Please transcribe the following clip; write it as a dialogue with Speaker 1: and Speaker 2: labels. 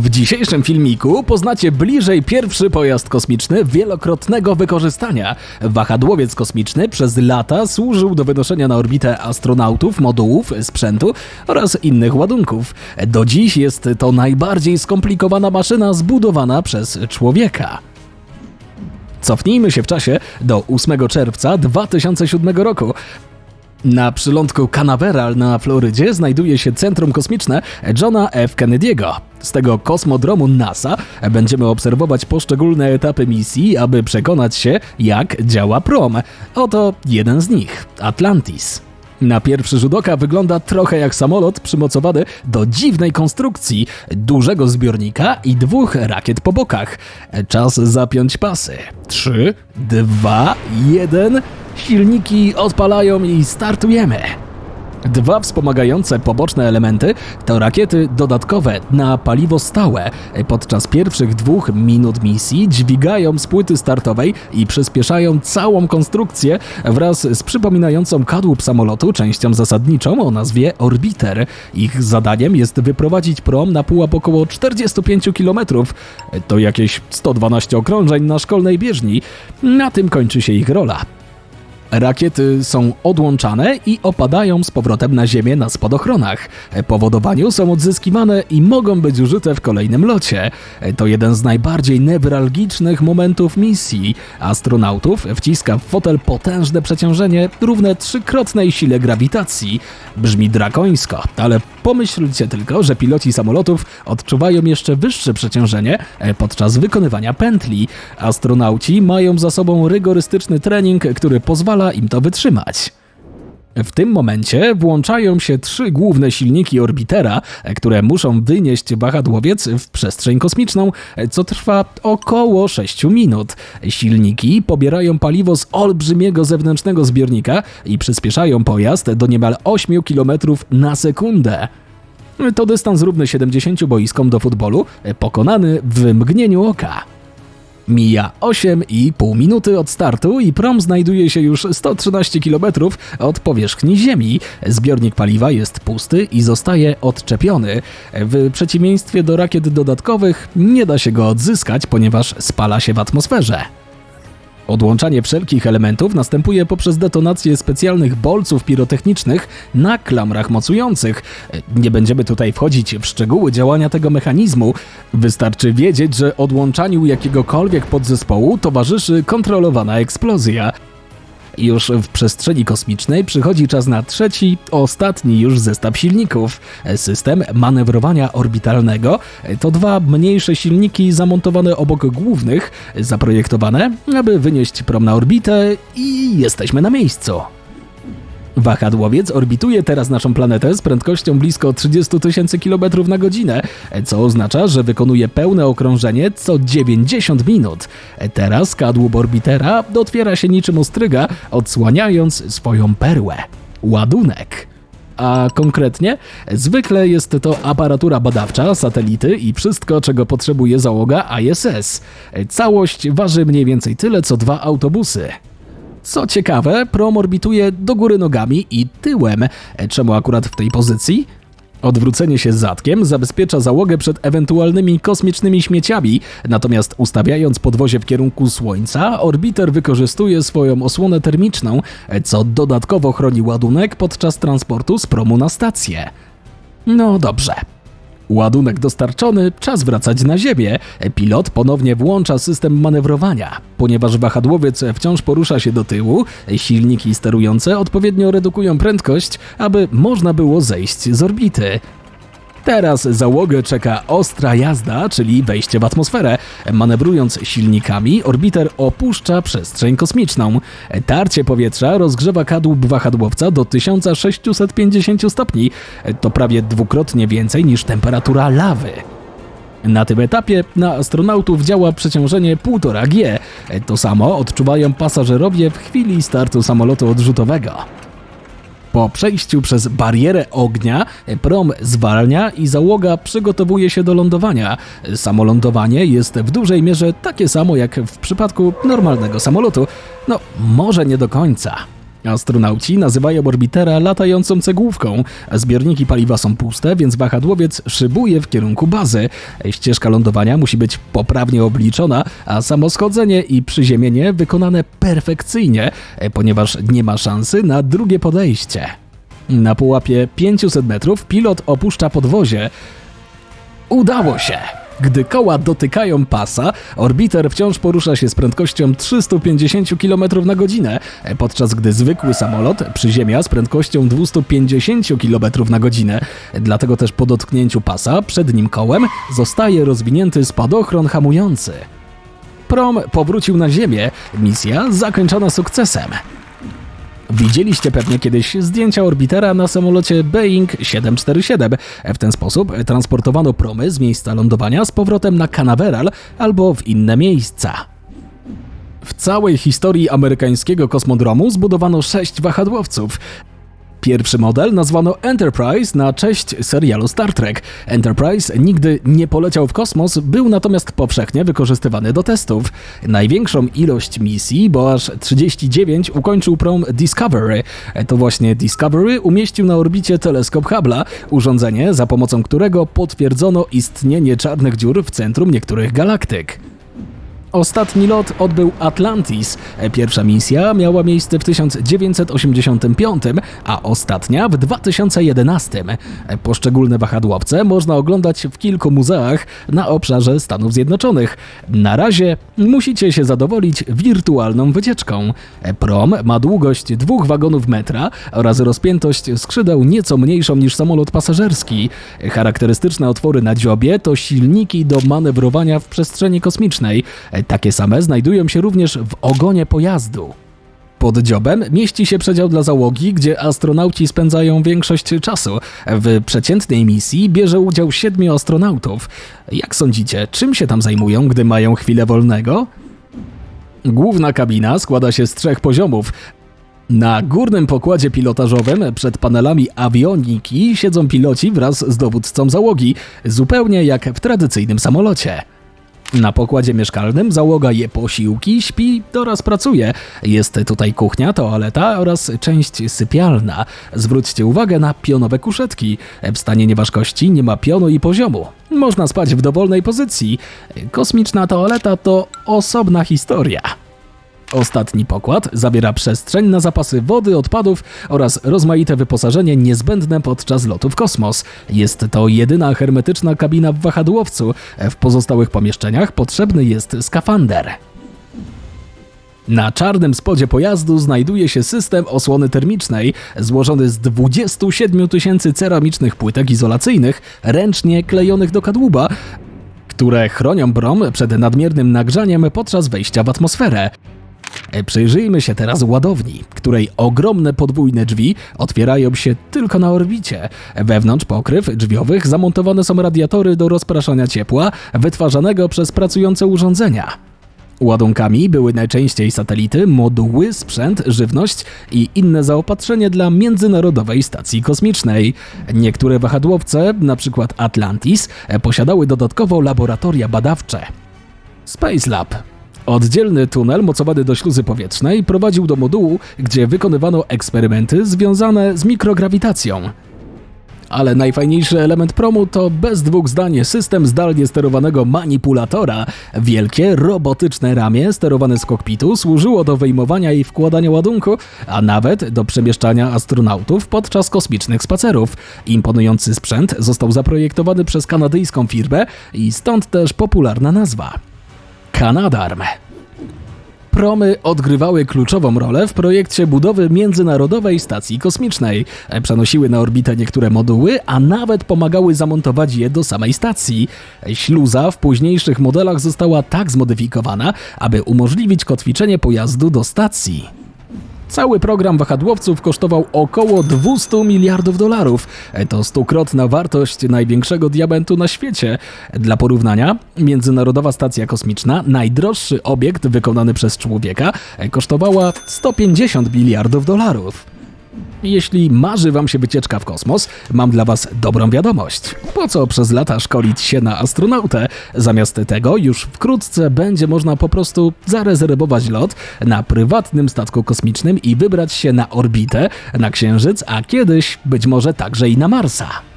Speaker 1: W dzisiejszym filmiku poznacie bliżej pierwszy pojazd kosmiczny wielokrotnego wykorzystania. Wahadłowiec kosmiczny przez lata służył do wynoszenia na orbitę astronautów, modułów, sprzętu oraz innych ładunków. Do dziś jest to najbardziej skomplikowana maszyna zbudowana przez człowieka. Cofnijmy się w czasie do 8 czerwca 2007 roku. Na przylądku Canaveral na Florydzie znajduje się centrum kosmiczne Johna F. Kennedy'ego. Z tego kosmodromu NASA będziemy obserwować poszczególne etapy misji, aby przekonać się, jak działa prom. Oto jeden z nich Atlantis. Na pierwszy rzut oka wygląda trochę jak samolot przymocowany do dziwnej konstrukcji, dużego zbiornika i dwóch rakiet po bokach. Czas zapiąć pasy. 3, 2, 1. Silniki odpalają i startujemy. Dwa wspomagające poboczne elementy to rakiety dodatkowe na paliwo stałe. Podczas pierwszych dwóch minut misji dźwigają z płyty startowej i przyspieszają całą konstrukcję wraz z przypominającą kadłub samolotu częścią zasadniczą o nazwie orbiter. Ich zadaniem jest wyprowadzić prom na pułap około 45 km. To jakieś 112 okrążeń na szkolnej bieżni. Na tym kończy się ich rola. Rakiety są odłączane i opadają z powrotem na Ziemię na spadochronach. Po wodowaniu są odzyskiwane i mogą być użyte w kolejnym locie. To jeden z najbardziej newralgicznych momentów misji. Astronautów wciska w fotel potężne przeciążenie równe trzykrotnej sile grawitacji. Brzmi drakońsko, ale pomyślcie tylko, że piloci samolotów odczuwają jeszcze wyższe przeciążenie podczas wykonywania pętli. Astronauci mają za sobą rygorystyczny trening, który pozwala im to wytrzymać. W tym momencie włączają się trzy główne silniki orbitera, które muszą wynieść wahadłowiec w przestrzeń kosmiczną, co trwa około 6 minut. Silniki pobierają paliwo z olbrzymiego zewnętrznego zbiornika i przyspieszają pojazd do niemal 8 km na sekundę. To dystans równy 70 boiskom do futbolu, pokonany w mgnieniu oka. Mija 8,5 minuty od startu i prom znajduje się już 113 km od powierzchni Ziemi. Zbiornik paliwa jest pusty i zostaje odczepiony. W przeciwieństwie do rakiet dodatkowych nie da się go odzyskać, ponieważ spala się w atmosferze. Odłączanie wszelkich elementów następuje poprzez detonację specjalnych bolców pirotechnicznych na klamrach mocujących. Nie będziemy tutaj wchodzić w szczegóły działania tego mechanizmu. Wystarczy wiedzieć, że odłączaniu jakiegokolwiek podzespołu towarzyszy kontrolowana eksplozja. Już w przestrzeni kosmicznej przychodzi czas na trzeci, ostatni już zestaw silników. System manewrowania orbitalnego to dwa mniejsze silniki zamontowane obok głównych, zaprojektowane, aby wynieść prom na orbitę i jesteśmy na miejscu. Wahadłowiec orbituje teraz naszą planetę z prędkością blisko 30 tysięcy km na godzinę, co oznacza, że wykonuje pełne okrążenie co 90 minut. Teraz kadłub orbitera otwiera się niczym ostryga, odsłaniając swoją perłę ładunek. A konkretnie, zwykle jest to aparatura badawcza, satelity i wszystko, czego potrzebuje załoga ISS. Całość waży mniej więcej tyle co dwa autobusy. Co ciekawe, prom orbituje do góry nogami i tyłem. Czemu akurat w tej pozycji? Odwrócenie się zadkiem zabezpiecza załogę przed ewentualnymi kosmicznymi śmieciami, natomiast ustawiając podwozie w kierunku Słońca, orbiter wykorzystuje swoją osłonę termiczną, co dodatkowo chroni ładunek podczas transportu z promu na stację. No dobrze. Ładunek dostarczony, czas wracać na ziemię. Pilot ponownie włącza system manewrowania. Ponieważ wahadłowiec wciąż porusza się do tyłu, silniki sterujące odpowiednio redukują prędkość, aby można było zejść z orbity. Teraz załogę czeka ostra jazda, czyli wejście w atmosferę. Manewrując silnikami, orbiter opuszcza przestrzeń kosmiczną. Tarcie powietrza rozgrzewa kadłub wahadłowca do 1650 stopni. To prawie dwukrotnie więcej niż temperatura lawy. Na tym etapie na astronautów działa przeciążenie 1,5 G. To samo odczuwają pasażerowie w chwili startu samolotu odrzutowego. Po przejściu przez barierę ognia, prom zwalnia i załoga przygotowuje się do lądowania. Samo lądowanie jest w dużej mierze takie samo jak w przypadku normalnego samolotu. No, może nie do końca. Astronauci nazywają orbitera latającą cegłówką. Zbiorniki paliwa są puste, więc wahadłowiec szybuje w kierunku bazy. Ścieżka lądowania musi być poprawnie obliczona, a samo schodzenie i przyziemienie wykonane perfekcyjnie, ponieważ nie ma szansy na drugie podejście. Na pułapie 500 metrów pilot opuszcza podwozie. Udało się! Gdy koła dotykają pasa, orbiter wciąż porusza się z prędkością 350 km na godzinę, podczas gdy zwykły samolot przyziemia z prędkością 250 km na godzinę. Dlatego też po dotknięciu pasa przednim kołem zostaje rozwinięty spadochron hamujący. Prom powrócił na Ziemię, misja zakończona sukcesem. Widzieliście pewnie kiedyś zdjęcia orbitera na samolocie Boeing 747. W ten sposób transportowano promy z miejsca lądowania z powrotem na Canaveral albo w inne miejsca. W całej historii amerykańskiego kosmodromu zbudowano sześć wahadłowców. Pierwszy model nazwano Enterprise na cześć serialu Star Trek. Enterprise nigdy nie poleciał w kosmos, był natomiast powszechnie wykorzystywany do testów. Największą ilość misji, bo aż 39, ukończył prom Discovery. To właśnie Discovery umieścił na orbicie teleskop Hubble'a, urządzenie za pomocą którego potwierdzono istnienie czarnych dziur w centrum niektórych galaktyk. Ostatni lot odbył Atlantis. Pierwsza misja miała miejsce w 1985, a ostatnia w 2011. Poszczególne wahadłowce można oglądać w kilku muzeach na obszarze Stanów Zjednoczonych. Na razie musicie się zadowolić wirtualną wycieczką. Prom ma długość dwóch wagonów metra oraz rozpiętość skrzydeł nieco mniejszą niż samolot pasażerski. Charakterystyczne otwory na dziobie to silniki do manewrowania w przestrzeni kosmicznej. Takie same znajdują się również w ogonie pojazdu. Pod dziobem mieści się przedział dla załogi, gdzie astronauci spędzają większość czasu. W przeciętnej misji bierze udział siedmiu astronautów. Jak sądzicie, czym się tam zajmują, gdy mają chwilę wolnego? Główna kabina składa się z trzech poziomów. Na górnym pokładzie pilotażowym przed panelami awioniki siedzą piloci wraz z dowódcą załogi, zupełnie jak w tradycyjnym samolocie. Na pokładzie mieszkalnym załoga je posiłki, śpi oraz pracuje. Jest tutaj kuchnia, toaleta oraz część sypialna. Zwróćcie uwagę na pionowe kuszetki. W stanie nieważkości nie ma pionu i poziomu. Można spać w dowolnej pozycji. Kosmiczna toaleta to osobna historia. Ostatni pokład zawiera przestrzeń na zapasy wody, odpadów oraz rozmaite wyposażenie niezbędne podczas lotu w kosmos. Jest to jedyna hermetyczna kabina w wahadłowcu. W pozostałych pomieszczeniach potrzebny jest skafander. Na czarnym spodzie pojazdu znajduje się system osłony termicznej, złożony z 27 tysięcy ceramicznych płytek izolacyjnych, ręcznie klejonych do kadłuba, które chronią brom przed nadmiernym nagrzaniem podczas wejścia w atmosferę. Przyjrzyjmy się teraz ładowni, której ogromne podwójne drzwi otwierają się tylko na orbicie. Wewnątrz pokryw drzwiowych zamontowane są radiatory do rozpraszania ciepła wytwarzanego przez pracujące urządzenia. Ładunkami były najczęściej satelity, moduły, sprzęt, żywność i inne zaopatrzenie dla Międzynarodowej Stacji Kosmicznej. Niektóre wahadłowce, np. Atlantis, posiadały dodatkowo laboratoria badawcze. Space Lab Oddzielny tunel mocowany do śluzy powietrznej prowadził do modułu, gdzie wykonywano eksperymenty związane z mikrograwitacją. Ale najfajniejszy element promu to bez dwóch zdań system zdalnie sterowanego manipulatora. Wielkie, robotyczne ramię sterowane z kokpitu służyło do wyjmowania i wkładania ładunku, a nawet do przemieszczania astronautów podczas kosmicznych spacerów. Imponujący sprzęt został zaprojektowany przez kanadyjską firmę i stąd też popularna nazwa. Canadarm. Promy odgrywały kluczową rolę w projekcie budowy Międzynarodowej Stacji Kosmicznej. Przenosiły na orbitę niektóre moduły, a nawet pomagały zamontować je do samej stacji. Śluza w późniejszych modelach została tak zmodyfikowana, aby umożliwić kotwiczenie pojazdu do stacji. Cały program wahadłowców kosztował około 200 miliardów dolarów. To stukrotna wartość największego diamentu na świecie. Dla porównania, Międzynarodowa Stacja Kosmiczna, najdroższy obiekt wykonany przez człowieka, kosztowała 150 miliardów dolarów. Jeśli marzy Wam się wycieczka w kosmos, mam dla Was dobrą wiadomość. Po co przez lata szkolić się na astronautę? Zamiast tego już wkrótce będzie można po prostu zarezerwować lot na prywatnym statku kosmicznym i wybrać się na orbitę, na Księżyc, a kiedyś być może także i na Marsa.